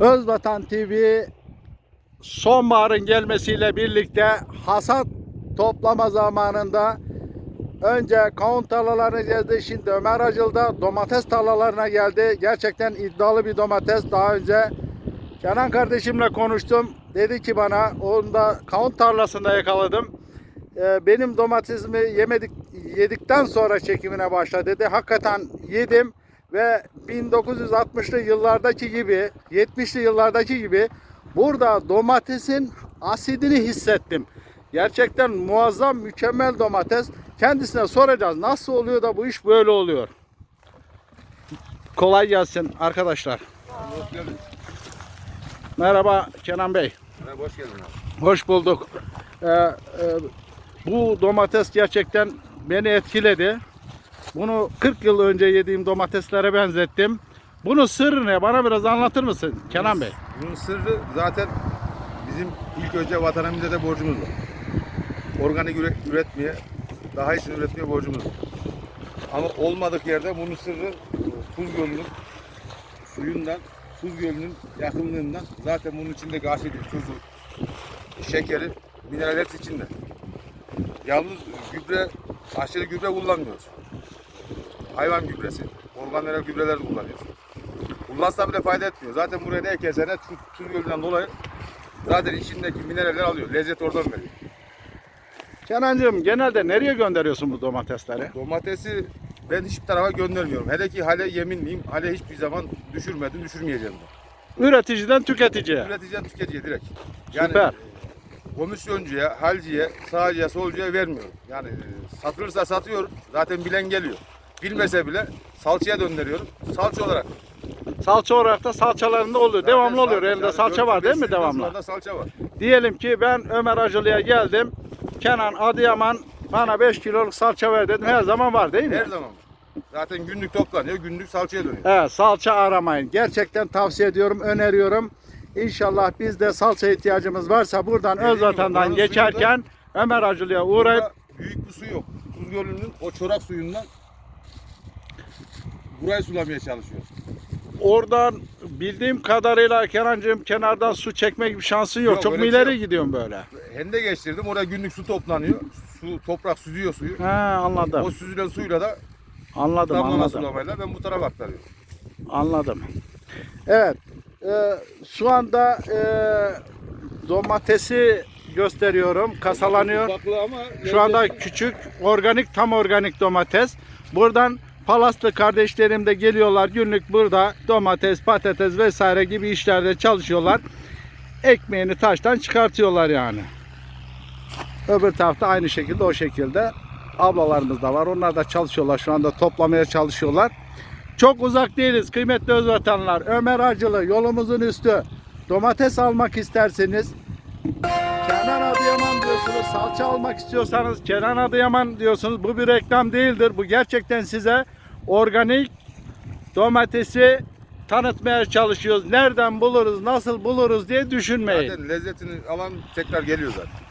Özvatan TV sonbaharın gelmesiyle birlikte hasat toplama zamanında önce kavun tarlalarını gezdi. Şimdi Ömer Acıl'da domates tarlalarına geldi. Gerçekten iddialı bir domates. Daha önce Kenan kardeşimle konuştum. Dedi ki bana onu da kavun tarlasında yakaladım. Ee, benim domatesimi yemedik yedikten sonra çekimine başla dedi. Hakikaten yedim ve 1960'lı yıllardaki gibi 70'li yıllardaki gibi burada domatesin asidini hissettim. Gerçekten muazzam mükemmel domates. Kendisine soracağız nasıl oluyor da bu iş böyle oluyor. Kolay gelsin arkadaşlar. Hoş geldin. Merhaba Kenan Bey. Merhaba, hoş geldin abi. Hoş bulduk. Ee, e, bu domates gerçekten beni etkiledi. Bunu 40 yıl önce yediğim domateslere benzettim. Bunun sırrı ne? Bana biraz anlatır mısın Kenan Bey? Bunun sırrı zaten bizim ilk önce vatan millete borcumuz var. Organik üre- üretmeye, daha iyisini üretmeye borcumuz var. Ama olmadık yerde bunun sırrı Tuz Gölü'nün suyundan, Tuz Gölü'nün yakınlığından zaten bunun içindeki asidi, tuzu, şekeri, mineral hepsi içinde. Yalnız gübre, aşırı gübre kullanmıyoruz. Hayvan gübresi, organlara gübreler kullanıyoruz. Kullansa bile fayda etmiyor. Zaten buraya ne ekersene tuz, gölünden dolayı zaten içindeki mineraller alıyor. Lezzet oradan veriyor. Kenancığım genelde nereye gönderiyorsun bu domatesleri? Domatesi ben hiçbir tarafa göndermiyorum. Hele ki hale yeminliyim. Hale hiçbir zaman düşürmedim, düşürmeyeceğim de. Üreticiden tüketiciye. Üreticiden tüketiciye direkt. Yani Süper. e, komisyoncuya, halciye, sağcıya, solcuya vermiyorum. Yani e, satılırsa satıyorum. Zaten bilen geliyor. Bilmese bile salçaya döndürüyorum. Salça olarak. Salça olarak da salçalarında oluyor. Devamlı oluyor. Zaten Elde salça var değil mi 400-500 devamlı? salça var. Diyelim ki ben Ömer Acılı'ya geldim. Kenan Adıyaman bana 5 kiloluk salça ver dedim. Her zaman var değil mi? Her zaman. Zaten günlük toplanıyor, günlük salçaya dönüyor. Evet salça aramayın. Gerçekten tavsiye ediyorum, öneriyorum. İnşallah biz de salça ihtiyacımız varsa buradan gibi, Özvatan'dan geçerken Ömer Acılı'ya uğrayıp Burada büyük bir su yok. Tuz Gölü'nün o çorak suyundan burayı sulamaya çalışıyoruz. oradan bildiğim kadarıyla Kenancığım kenardan su çekme gibi şansın yok. Yok, Çok öyle mu bir şey ileri yok. gidiyorsun böyle? Hende geçtirdim. Oraya günlük su toplanıyor. Su, toprak süzüyor suyu. Ha O anladım. süzülen suyla da Anladım damlama anladım. sulamayla ben bu tarafa aktarıyorum. Anladım. Evet. e, şu anda e, domatesi gösteriyorum. Kasalanıyor. Ufaklığı ama Şu anda küçük, organik, tam organik domates. Buradan Palaslı kardeşlerim de geliyorlar günlük burada domates, patates vesaire gibi işlerde çalışıyorlar. Ekmeğini taştan çıkartıyorlar yani. Öbür tarafta aynı şekilde o şekilde ablalarımız da var. Onlar da çalışıyorlar şu anda toplamaya çalışıyorlar. Çok uzak değiliz kıymetli özvatanlar. Ömer Acılı yolumuzun üstü. Domates almak isterseniz Kenan Adıyaman diyorsunuz. Salça almak istiyorsanız Kenan Adıyaman diyorsunuz. Bu bir reklam değildir. Bu gerçekten size organik domatesi tanıtmaya çalışıyoruz. Nereden buluruz, nasıl buluruz diye düşünmeyin. zaten lezzetini alan tekrar geliyor zaten.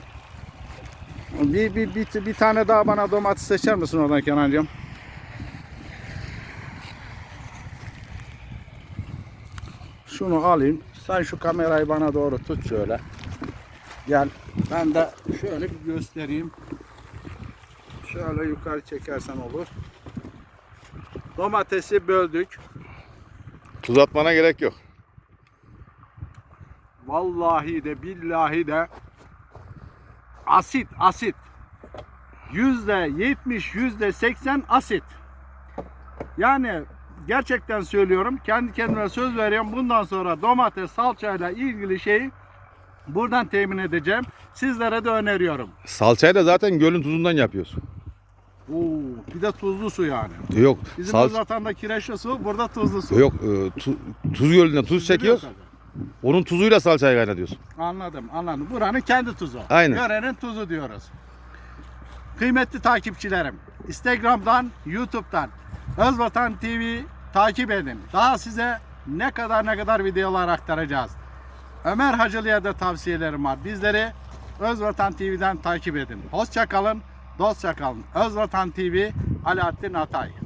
Bir, bir, bir, bir tane daha bana domates seçer misin oradan Kenancığım? Şunu alayım. Sen şu kamerayı bana doğru tut şöyle. Gel. Ben de şöyle bir göstereyim. Şöyle yukarı çekersen olur. Domatesi böldük. Tuz atmana gerek yok. Vallahi de billahi de asit asit. Yüzde yetmiş, yüzde seksen asit. Yani gerçekten söylüyorum. Kendi kendime söz veriyorum. Bundan sonra domates salçayla ilgili şeyi buradan temin edeceğim. Sizlere de öneriyorum. Salçayı da zaten gölün tuzundan yapıyoruz. Oo, bir de tuzlu su yani. Yok. Bizim Sal... Özvatan'da kireçli su, burada tuzlu su. Yok. e, tu- tuz gölünden tuz çekiyoruz. Onun tuzuyla salçayı kaynatıyoruz. Anladım, anladım. Buranın kendi tuzu. Aynen. Yörenin tuzu diyoruz. Kıymetli takipçilerim, Instagram'dan, YouTube'dan Özvatan TV takip edin. Daha size ne kadar ne kadar videolar aktaracağız. Ömer Hacılı'ya da tavsiyelerim var. Bizleri Özvatan TV'den takip edin. Hoşça kalın, dostça kalın. Özvatan TV Alaaddin Atay.